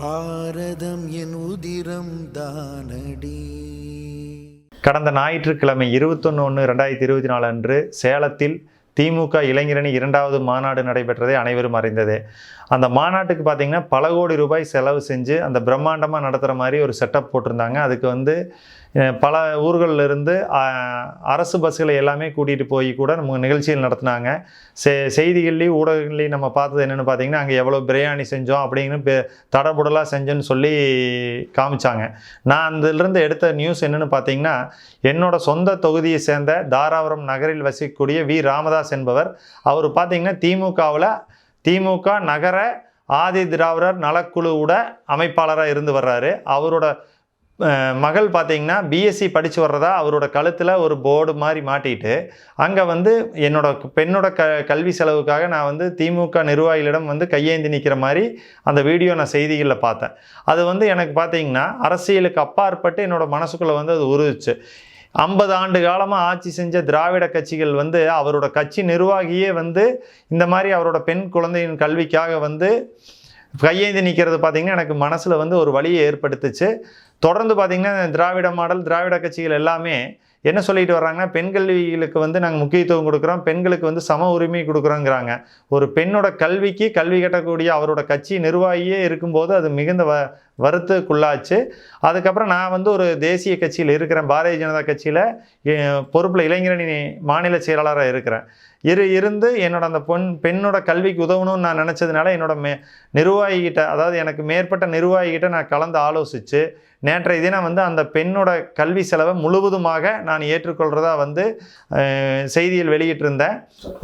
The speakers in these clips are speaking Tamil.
பாரதம் என் உதிரம் தானடி. கடந்த ஞாயிற்றுக்கிழமை இருபத்தொன்று ஒன்று ரெண்டாயிரத்தி இருபத்தி நாலு அன்று சேலத்தில் திமுக இளைஞரணி இரண்டாவது மாநாடு நடைபெற்றதை அனைவரும் அறிந்ததே. அந்த மாநாட்டுக்கு பார்த்தீங்கன்னா பல கோடி ரூபாய் செலவு செஞ்சு அந்த பிரம்மாண்டமாக நடத்துகிற மாதிரி ஒரு செட்டப் போட்டிருந்தாங்க. அதுக்கு வந்து பல ஊர்களில் இருந்து அரசு பஸ்களை எல்லாமே கூட்டிகிட்டு போய் கூட நம்ம நிகழ்ச்சிகள் நடத்தினாங்க. செ செய்திகள்லேயும் ஊடகங்கள்லேயும் நம்ம பார்த்தது என்னென்னு பார்த்தீங்கன்னா அங்கே எவ்வளோ பிரியாணி செஞ்சோம் அப்படின்னு பெ தடபுடலாக செஞ்சோன்னு சொல்லி காமிச்சாங்க. நான் அதிலிருந்து எடுத்த நியூஸ் என்னென்னு பார்த்தீங்கன்னா என்னோட சொந்த தொகுதியை சேர்ந்த தாராபுரம் நகரில் வசிக்கக்கூடிய வி. ராமதாஸ் என்பவர். அவர் பார்த்தீங்கன்னா திமுகவில் திமுக நகர ஆதி திராவிடர் நலக்குழுவோட அமைப்பாளராக இருந்து வர்றாரு. அவரோட மகள் பார்த்தீங்கன்னா பிஎஸ்சி படித்து வர்றதா அவரோட கழுத்தில் ஒரு போர்டு மாதிரி மாட்டிட்டு அங்கே வந்து என்னோட பெண்ணோட க கல்வி செலவுக்காக நான் வந்து திமுக நிர்வாகிகளிடம் வந்து கையேந்தி நிற்கிற மாதிரி அந்த வீடியோ நான் செய்திகளில் பார்த்தேன். அது வந்து எனக்கு பார்த்தீங்கன்னா அரசியலுக்கு அப்பாற்பட்டு என்னோட மனசுக்குள்ளே வந்து அது உருவிச்சு ஐம்பது ஆண்டு காலமாக ஆட்சி செஞ்ச திராவிட கட்சிகள் வந்து அவரோட கட்சி நிர்வாகியே வந்து இந்த மாதிரி அவரோட பெண் குழந்தையின் கல்விக்காக வந்து கையேந்தி நிற்கிறது பார்த்திங்கன்னா எனக்கு மனசில் வந்து ஒரு வழியை ஏற்படுத்துச்சு. தொடர்ந்து பார்த்திங்கன்னா திராவிட மாடல் திராவிட கட்சிகள் எல்லாமே என்ன சொல்லிட்டு வர்றாங்கன்னா பெண் கல்விகளுக்கு வந்து நாங்கள் முக்கியத்துவம் கொடுக்குறோம் பெண்களுக்கு வந்து சம உரிமை கொடுக்குறோங்கிறாங்க. ஒரு பெண்ணோட கல்விக்கு கல்வி கட்டக்கூடிய அவரோட கட்சி நிர்வாகியே இருக்கும்போது அது மிகுந்த வ வருத்தக்குள்ளாச்சு அதுக்கப்புறம் நான் வந்து ஒரு தேசிய கட்சியில் இருக்கிறேன் பாரதிய ஜனதா கட்சியில் பொறுப்பில் இளைஞரணி மாநில செயலாளராக இருக்கிறேன். இரு இருந்து என்னோட அந்த பொன் பெண்ணோட கல்விக்கு உதவணும்னு நான் நினச்சதுனால என்னோட மே நிர்வாகிகிட்ட அதாவது எனக்கு மேற்பட்ட நிர்வாகிகிட்ட நான் கலந்து ஆலோசித்து நேற்றைய தினம் வந்து அந்த பெண்ணோட கல்வி செலவை முழுவதுமாக நான் ஏற்றுக்கொள்கிறதா வந்து செய்தியில் வெளியிட்டிருந்தேன்.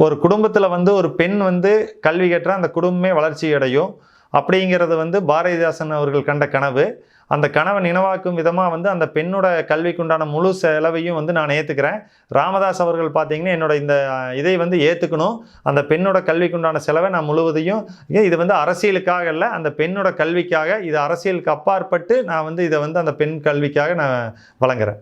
ஒரு குடும்பத்தில் வந்து ஒரு பெண் வந்து கல்வி கற்ற அந்த குடும்பமே வளர்ச்சி அடையும் அப்படிங்கிறது வந்து பாரதிதாசன் அவர்கள் கண்ட கனவு. அந்த கனவை நினைவாக்கும் விதமாக வந்து அந்த பெண்ணோட கல்விக்குண்டான முழு செலவையும் வந்து நான் ஏற்றுக்கிறேன் ராமதாஸ் அவர்கள் பார்த்தீங்கன்னா என்னோட இந்த இதை வந்து ஏற்றுக்கணும் அந்த பெண்ணோட கல்விக்குண்டான செலவை நான் முழுவதையும் ஏன் இது வந்து அரசியலுக்காக இல்லை அந்த பெண்ணோட கல்விக்காக இது அரசியலுக்கு அப்பாற்பட்டு நான் வந்து இதை வந்து அந்த பெண் கல்விக்காக நான் வழங்குறேன்.